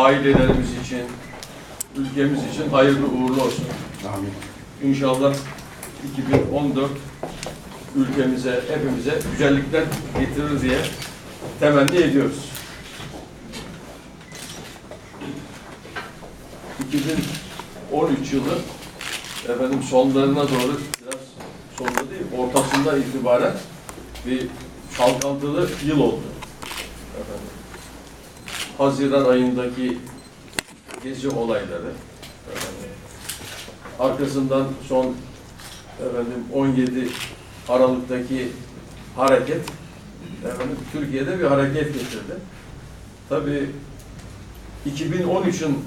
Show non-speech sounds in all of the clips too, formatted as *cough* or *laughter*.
ailelerimiz için, ülkemiz için hayırlı uğurlu olsun. Amin. İnşallah 2014 ülkemize, hepimize güzellikler getirir diye temenni ediyoruz. 2013 yılı efendim sonlarına doğru biraz sonunda değil, ortasında itibaren bir çalkantılı yıl oldu. Haziran ayındaki gezi olayları, arkasından son efendim 17 Aralık'taki hareket efendim Türkiye'de bir hareket getirdi. Tabii 2013'ün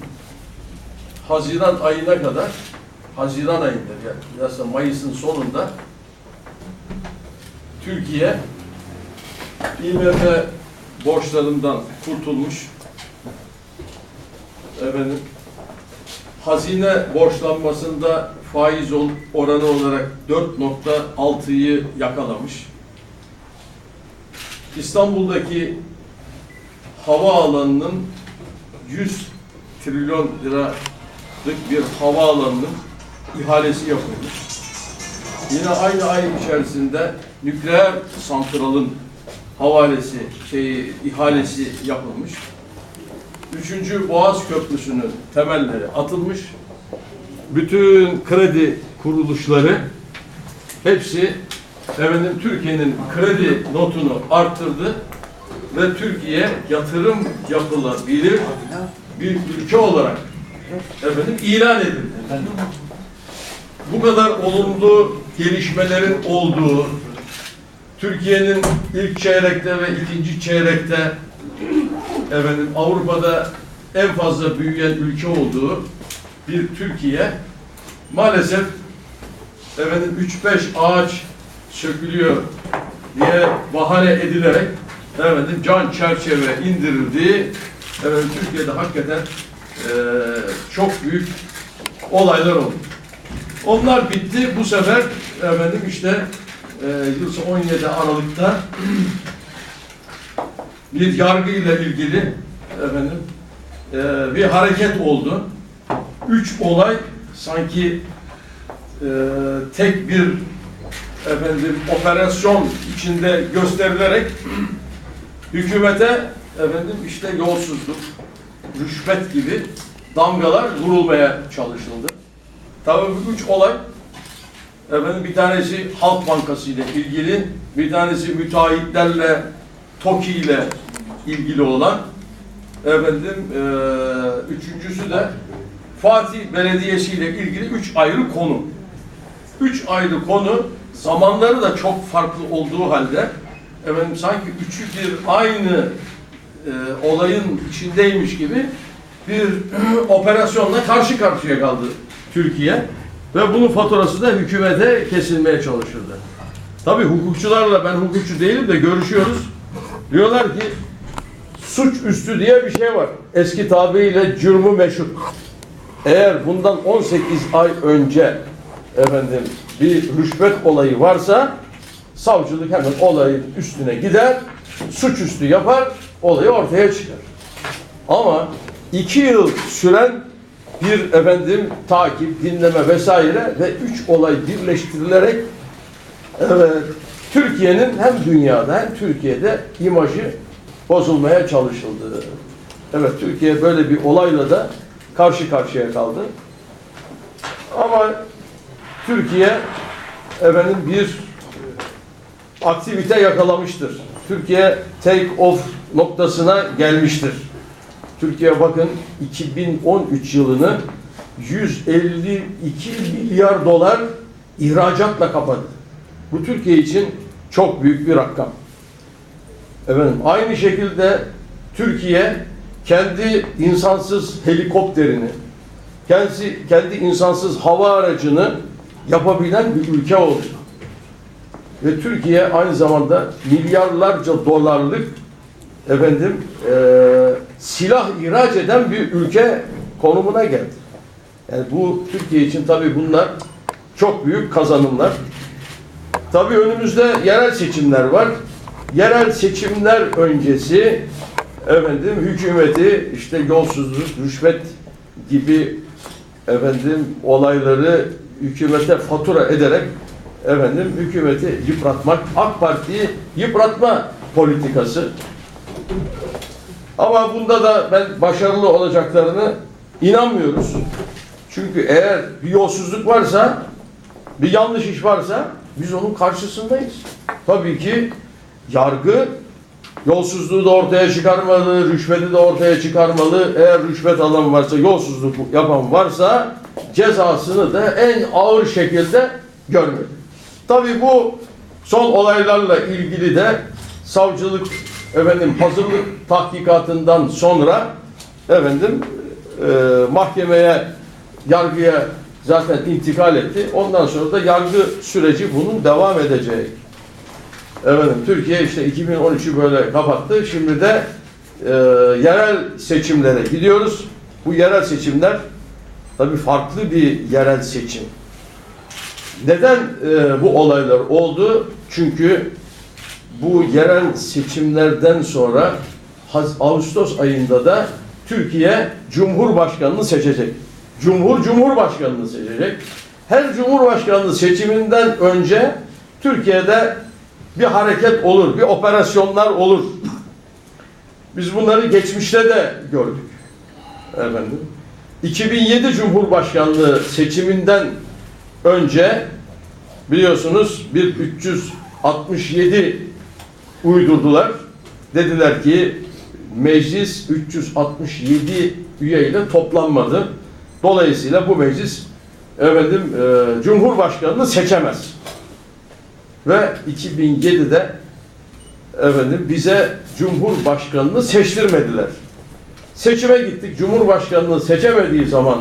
Haziran ayına kadar Haziran ayında yani biraz Mayıs'ın sonunda Türkiye IMF borçlarından kurtulmuş efendim hazine borçlanmasında faiz oranı olarak 4.6'yı yakalamış. İstanbul'daki havaalanının 100 trilyon liralık bir havaalanının ihalesi yapılmış. Yine aynı ay içerisinde nükleer santralın havalesi, şey, ihalesi yapılmış. Üçüncü Boğaz Köprüsü'nün temelleri atılmış. Bütün kredi kuruluşları hepsi efendim Türkiye'nin kredi notunu arttırdı ve Türkiye yatırım yapılabilir bir ülke olarak efendim ilan edildi. Bu kadar olumlu gelişmelerin olduğu Türkiye'nin ilk çeyrekte ve ikinci çeyrekte efendim Avrupa'da en fazla büyüyen ülke olduğu bir Türkiye maalesef efendim 3-5 ağaç sökülüyor diye bahane edilerek efendim can çerçeve indirildiği efendim Türkiye'de hakikaten eee, çok büyük olaylar oldu. Onlar bitti. Bu sefer efendim işte eee yıl 17 Aralık'ta bir yargı ile ilgili efendim eee, bir hareket oldu. Üç olay sanki eee, tek bir efendim operasyon içinde gösterilerek hükümete efendim işte yolsuzluk, rüşvet gibi damgalar vurulmaya çalışıldı. Tabii bu üç olay efendim bir tanesi Halk Bankası ile ilgili, bir tanesi müteahhitlerle TOKİ ile ilgili olan efendim eee, üçüncüsü de Fatih Belediyesi ile ilgili üç ayrı konu. Üç ayrı konu zamanları da çok farklı olduğu halde efendim sanki üçü bir aynı e, olayın içindeymiş gibi bir *clears throat* operasyonla karşı karşıya kaldı Türkiye ve bunun faturası da hükümete kesilmeye çalışıldı. Tabii hukukçularla ben hukukçu değilim de görüşüyoruz. Diyorlar ki suç üstü diye bir şey var. Eski tabiriyle cürmü meşhur. Eğer bundan 18 ay önce efendim bir rüşvet olayı varsa savcılık hemen olayın üstüne gider, suçüstü yapar, olayı ortaya çıkar. Ama iki yıl süren bir efendim takip, dinleme vesaire ve üç olay birleştirilerek evet, Türkiye'nin hem dünyada hem Türkiye'de imajı bozulmaya çalışıldı. Evet Türkiye böyle bir olayla da karşı karşıya kaldı. Ama Türkiye efendim bir aktivite yakalamıştır. Türkiye take off noktasına gelmiştir. Türkiye bakın 2013 yılını 152 milyar dolar ihracatla kapadı. Bu Türkiye için çok büyük bir rakam. Efendim aynı şekilde Türkiye kendi insansız helikopterini, kendisi kendi insansız hava aracını yapabilen bir ülke oldu. Ve Türkiye aynı zamanda milyarlarca dolarlık efendim eee, silah ihraç eden bir ülke konumuna geldi. Yani bu Türkiye için tabii bunlar çok büyük kazanımlar. Tabii önümüzde yerel seçimler var. Yerel seçimler öncesi efendim hükümeti işte yolsuzluk, rüşvet gibi efendim olayları hükümete fatura ederek efendim hükümeti yıpratmak, AK Parti'yi yıpratma politikası. Ama bunda da ben başarılı olacaklarını inanmıyoruz. Çünkü eğer bir yolsuzluk varsa, bir yanlış iş varsa biz onun karşısındayız. Tabii ki yargı yolsuzluğu da ortaya çıkarmalı, rüşveti de ortaya çıkarmalı. Eğer rüşvet alan varsa, yolsuzluk yapan varsa cezasını da en ağır şekilde görmeli. Tabii bu son olaylarla ilgili de savcılık efendim hazırlık tahkikatından sonra efendim e, mahkemeye yargıya zaten intikal etti. Ondan sonra da yargı süreci bunun devam edecek. Efendim Türkiye işte 2013'ü böyle kapattı. Şimdi de e, yerel seçimlere gidiyoruz. Bu yerel seçimler tabii farklı bir yerel seçim. Neden e, bu olaylar oldu? Çünkü bu yerel seçimlerden sonra Ağustos ayında da Türkiye Cumhurbaşkanını seçecek. Cumhur Cumhurbaşkanını seçecek. Her Cumhurbaşkanlığı seçiminden önce Türkiye'de bir hareket olur, bir operasyonlar olur. Biz bunları geçmişte de gördük. Efendim. 2007 Cumhurbaşkanlığı seçiminden önce biliyorsunuz bir 367 uydurdular. Dediler ki meclis 367 üyeyle toplanmadı. Dolayısıyla bu meclis efendim e, Cumhurbaşkanını seçemez. Ve 2007'de efendim bize Cumhurbaşkanını seçtirmediler. Seçime gittik. Cumhurbaşkanını seçemediği zaman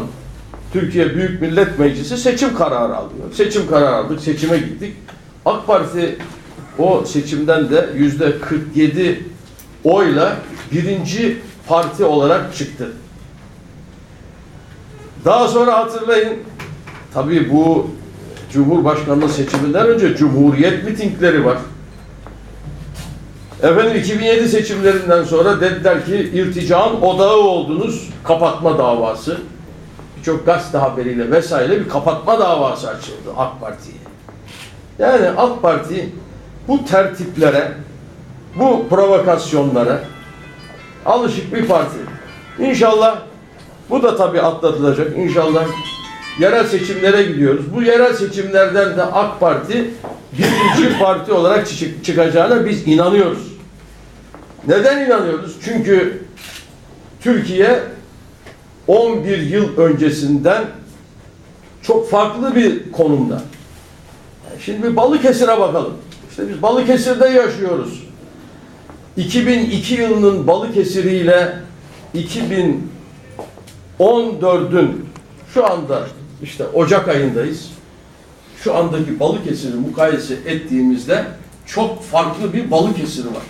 Türkiye Büyük Millet Meclisi seçim kararı alıyor. Seçim kararı aldık, seçime gittik. AK Parti o seçimden de yüzde 47 oyla birinci parti olarak çıktı. Daha sonra hatırlayın, tabii bu Cumhurbaşkanlığı seçiminden önce Cumhuriyet mitingleri var. Efendim 2007 seçimlerinden sonra dediler ki irtican odağı oldunuz, kapatma davası. Birçok gazete haberiyle vesaire bir kapatma davası açıldı AK Parti'ye. Yani AK Parti bu tertiplere, bu provokasyonlara alışık bir parti. İnşallah bu da tabii atlatılacak. İnşallah yerel seçimlere gidiyoruz. Bu yerel seçimlerden de AK Parti birinci *laughs* parti olarak çık- çıkacağına biz inanıyoruz. Neden inanıyoruz? Çünkü Türkiye 11 yıl öncesinden çok farklı bir konumda. Şimdi bir Balıkesir'e bakalım. İşte biz Balıkesir'de yaşıyoruz. 2002 yılının Balıkesir ile 2014'ün şu anda işte Ocak ayındayız. Şu andaki Balıkesir'i mukayese ettiğimizde çok farklı bir Balıkesir var.